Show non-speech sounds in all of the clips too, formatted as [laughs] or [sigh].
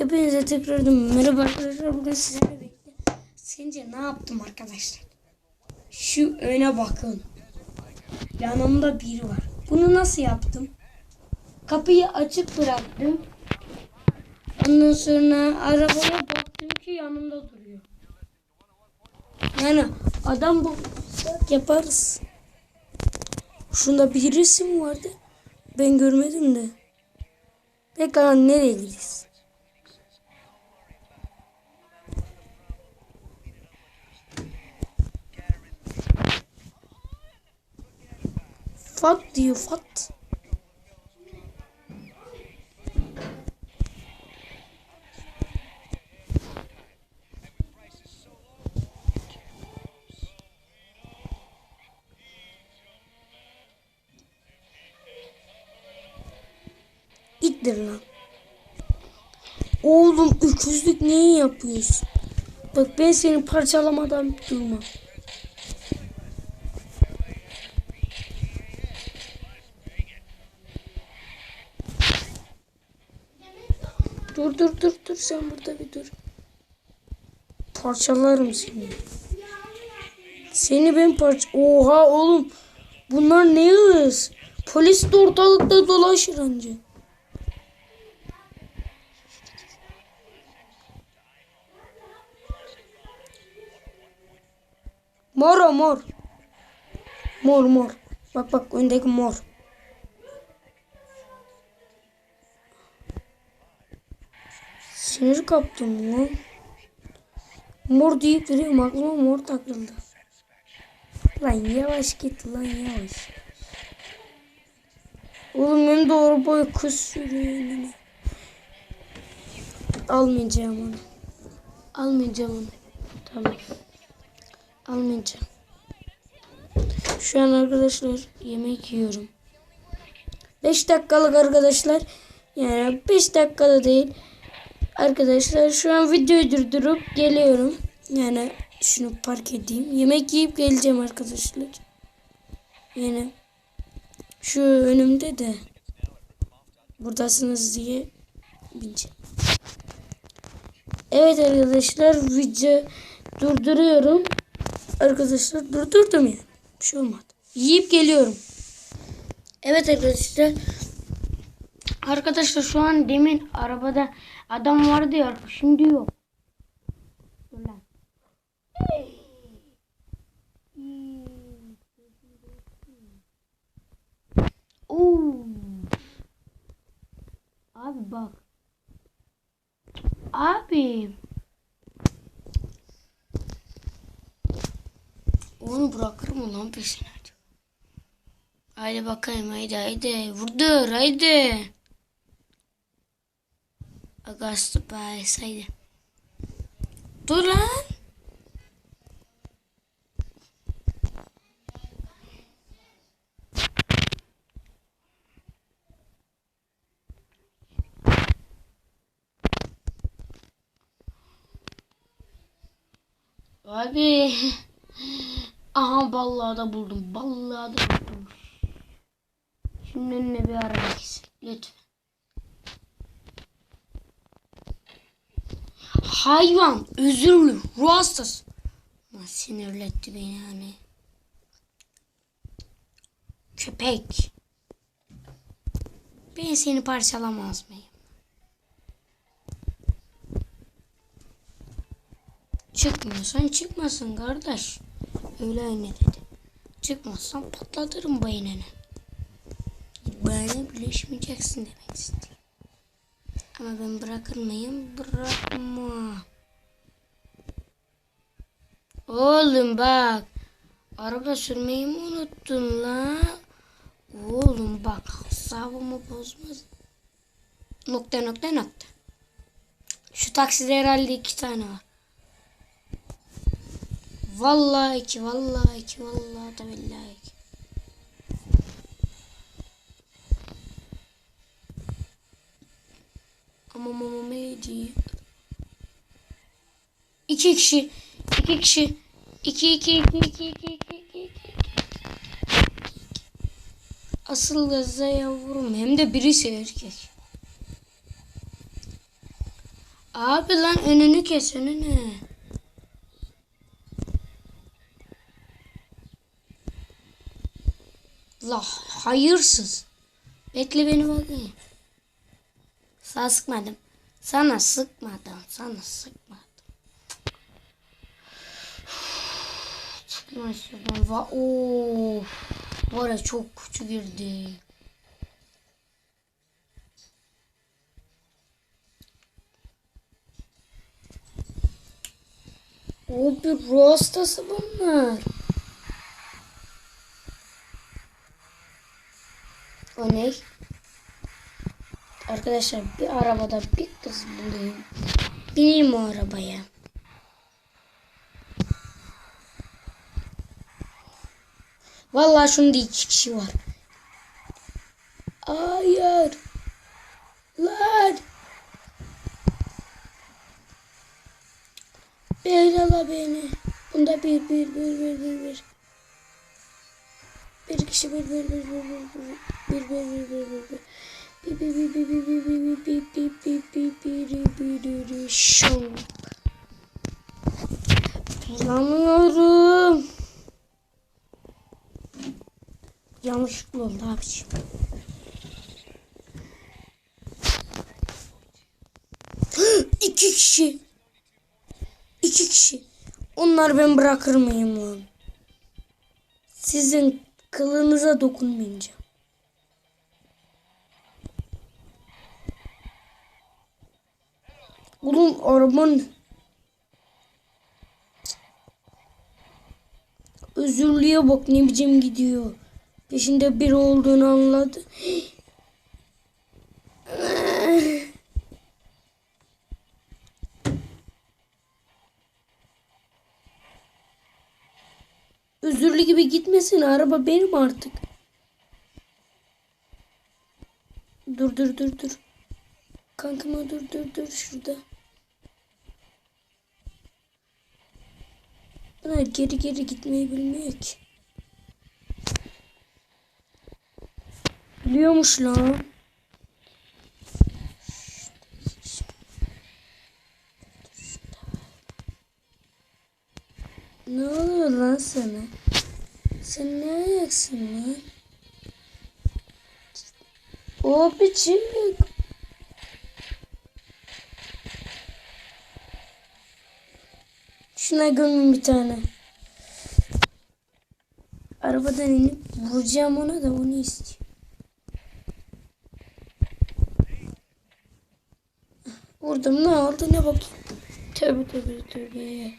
Hepinize tekrardan merhaba arkadaşlar. Bugün sizlerle birlikte sence ne yaptım arkadaşlar? Şu öne bakın. Yanımda biri var. Bunu nasıl yaptım? Kapıyı açık bıraktım. Ondan sonra arabaya baktım ki yanımda duruyor. Yani adam bu yaparız. Şunda bir resim vardı. Ben görmedim de. Pekala nereye gidiyoruz? Fat diyor fat. İttir lan. Oğlum öküzlük neyi yapıyorsun? Bak ben seni parçalamadan durmam. Dur dur dur dur sen burada bir dur. Parçalarım seni. Seni ben parça... Oha oğlum. Bunlar ne hız? Polis de ortalıkta dolaşır anca. Mor mor. Mor mor. Bak bak öndeki mor. Sinir kaptım lan. Mor deyip duruyorum aklıma mor takıldı. Lan yavaş git lan yavaş. Oğlum en doğru boy kız sürüyor. Almayacağım onu. Almayacağım onu. Tamam. Almayacağım. Şu an arkadaşlar yemek yiyorum. 5 dakikalık arkadaşlar. Yani 5 dakikada değil. Arkadaşlar şu an videoyu durdurup geliyorum. Yani şunu park edeyim. Yemek yiyip geleceğim arkadaşlar. Yani şu önümde de buradasınız diye bineceğim. Evet arkadaşlar video durduruyorum. Arkadaşlar durdurdum ya. Bir şey olmadı. Yiyip geliyorum. Evet arkadaşlar. Arkadaşlar şu an demin arabada adam vardı ya şimdi yok. Dur. Abi bak. Abi. Onu bırakır mı lan peşine? Haydi bakayım haydi haydi. Vurdur haydi. Agastı Paris haydi. Dur lan. Abi. Aha vallahi da buldum. Vallahi da buldum. Şimdi önüne bir araba gitsin. Lütfen. Hayvan. Özürlü. Ruh hastası. Ama sinirletti beni hani. Köpek. Ben seni parçalamaz mıyım? Çıkmıyorsan çıkmasın kardeş. Öyle öyle dedi. Çıkmazsan patlatırım beynini. Bana birleşmeyeceksin demek istedim. Ama ben bırakır? Bırakma. Oğlum bak. Araba sürmeyi mi unuttun la? Oğlum bak hesabımı bozmaz. Nokta nokta nokta. Şu takside herhalde iki tane var. Vallahi ki vallahi ki vallahi da billahi ki. İki kişi. iki kişi. İki iki iki iki iki iki iki. Asıl gaza yavrum. Hem de birisi erkek. Abi lan önünü kes önünü. La hayırsız. Bekle beni bakayım. Sana sıkmadım. Sana sıkmadım. Sana sıkmadım. Va of. Var ya çok kötü girdi. O bir ruh hastası bunlar. O ne? Arkadaşlar bir arabada bir kız bulayım. Bineyim o arabaya. Vallahi şunda iki kişi var. Hayır. Lan. Beylala beni. Bunda bir bir bir bir bir bir. Bir kişi bir bir bir bir bir bir bir bir bir bir bir bir. Bir Yanlışlıkla oldu abiciğim. [gasps] İki kişi. İki kişi. Onlar ben bırakır mıyım lan? Sizin kılınıza dokunmayacağım. Oğlum araban özürlüğe bak ne biçim gidiyor. Peşinde biri olduğunu anladı. Özürlü gibi gitmesin araba benim artık. Dur dur dur dur. Kankama dur dur dur şurada. Bunlar geri geri gitmeyi bilmiyor ki. Biliyormuş lan. Ne oluyor lan sana? Sen ne ayaksın lan? O biçim. Şuna gömün bir tane. Arabadan inip vuracağım ona da onu istiyor. Vurdum ne oldu ne bakayım. Tövbe tövbe tövbe.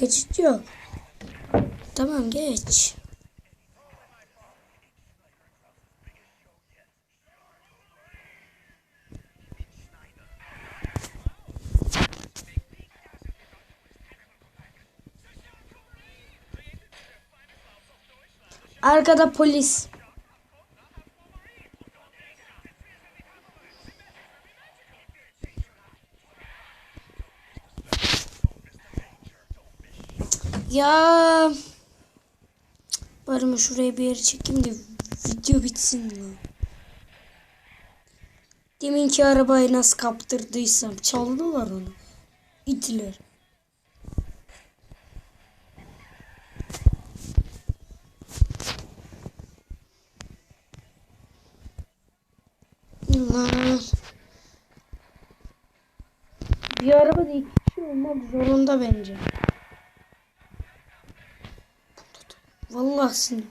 Geçit yok. Tamam geç. Arkada polis. Ya bari mi şuraya bir yere çekeyim de video bitsin lan. Deminki arabayı nasıl kaptırdıysam çaldılar onu. İtiler. Lan. Bir arabada iki kişi olmak zorunda bence. Vallahi sinir.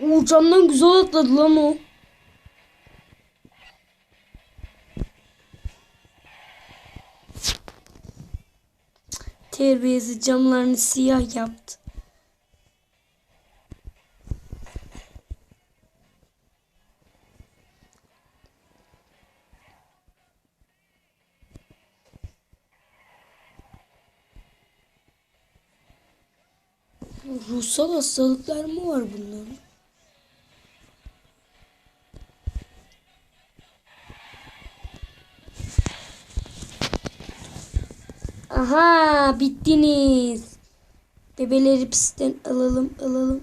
O camdan güzel atladı lan o. Terbiyesiz camlarını siyah yaptı. Ruhsal hastalıklar mı var bunların? Aha bittiniz. Bebeleri pistten alalım alalım.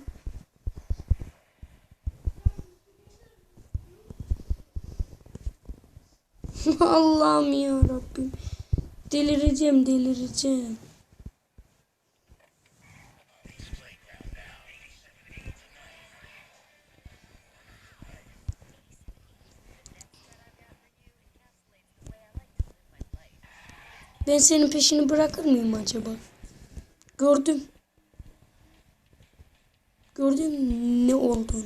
[laughs] Allah'ım ya Rabbim. Delireceğim delireceğim. Ben senin peşini bırakır mıyım acaba? Gördüm. Gördüm ne olduğunu.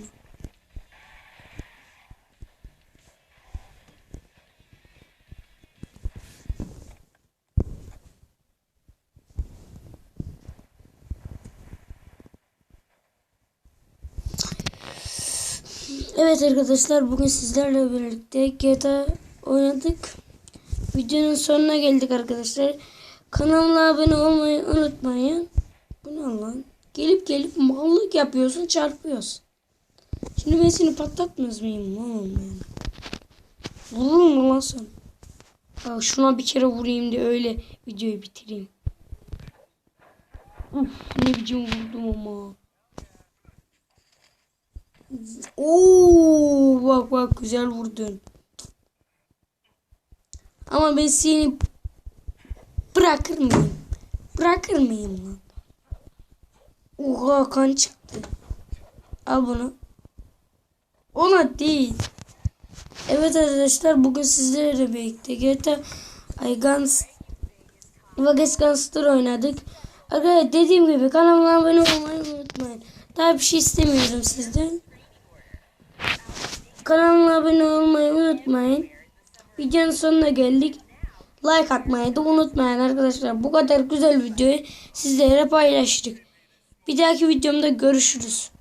Evet arkadaşlar bugün sizlerle birlikte GTA oynadık. Videonun sonuna geldik arkadaşlar. Kanalıma abone olmayı unutmayın. Bu ne lan? Gelip gelip mallık yapıyorsun çarpıyorsun. Şimdi ben seni patlatmaz mıyım lan ben? Vurur mu lan sen? Bak şuna bir kere vurayım da öyle videoyu bitireyim. Uf ne biçim vurdum ama. Oo bak bak güzel vurdun. Ama ben seni bırakır mıyım? Bırakır mıyım lan? Oha kan çıktı. Al bunu. Ona değil. Evet arkadaşlar bugün sizlerle birlikte GTA Aygans Vegas Gunster oynadık. Arkadaşlar dediğim gibi kanalıma abone olmayı unutmayın. Daha bir şey istemiyorum sizden. Kanalıma abone olmayı unutmayın. Videonun sonuna geldik. Like atmayı da unutmayın arkadaşlar. Bu kadar güzel videoyu sizlere paylaştık. Bir dahaki videomda görüşürüz.